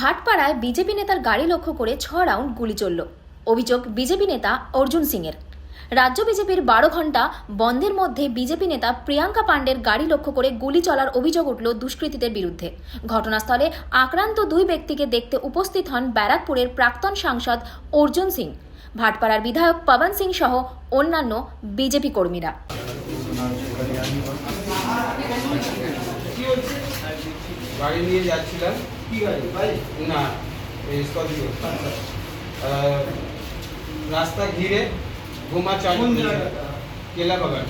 ভাটপাড়ায় BJP নেতার গাড়ি লক্ষ্য করে ছ রাউন্ড গুলি চলল। অভিযোগ, বিজেপি নেতা অর্জুন সিংয়ের। রাজ্য বিজেপির বারো ঘণ্টা বন্ধের মধ্যে বিজেপি নেতা প্রিয়াঙ্কা পাণ্ডের গাড়ি লক্ষ্য করে গুলি চলার অভিযোগ উঠল দুষ্কৃতীদের বিরুদ্ধে। ঘটনাস্থলে আক্রান্ত দুই ব্যক্তিকে দেখতে উপস্থিত হন ব্যারাকপুরের প্রাক্তন সাংসদ অর্জুন সিং। ভাটপাড়ার বিধায়ক পবন সিং সহ অন্যান্য বিজেপি কর্মীরা। গাড়ি নিয়ে যাচ্ছিলাম। কি গাড়ি বাইক না স্করপিও রাস্তা ঘিরে ঘুমা চালু? কেলা বাগান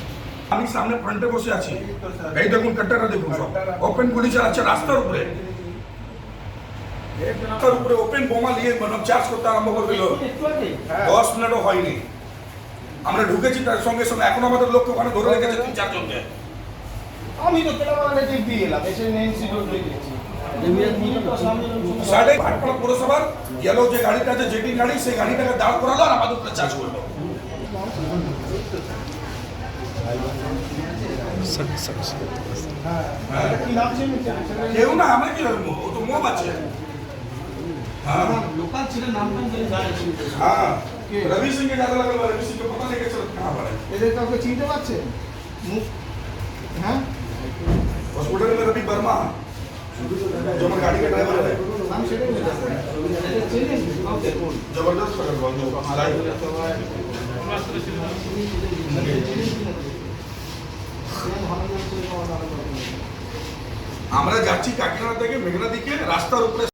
আমি সামনে ফ্রন্টে বসে আছি। এই দেখুন কাট্টারা দেখুন সব। ওপেন গুলি চালাচ্ছে রাস্তার উপরে। রাস্তার উপরে ওপেন বোমা নিয়ে মানে চার্জ করতে আরম্ভ করে দিল। দশ মিনিটও হয়নি। আমরা ঢুকেছি তার সঙ্গে সঙ্গে। এখন আমাদের লোককে ওখানে ধরে রেখেছে তিন চারজনকে। আমি তো কেটে বাগানে চেক দিয়ে এলাম এসে নেমসি রোড দেখেছি না আমরা কি ও তো মোব আছে। হ্যাঁ। হ্যাঁ। রবি সিং কে? যাতে লাগল রবি সিং কে পতা চিনতে পারছে মুখ हॉस्पिटल में रवि वर्मा जो हमारी गाड़ी का ड्राइवर है নাম সেটাই বলে এদের চেনেন কাউকে কোন जबरदस्त लगल बा जो लाइव আমরা যাচ্ছি কাকিনাড়া থেকে মেঘনা দিকে রাস্তার উপরে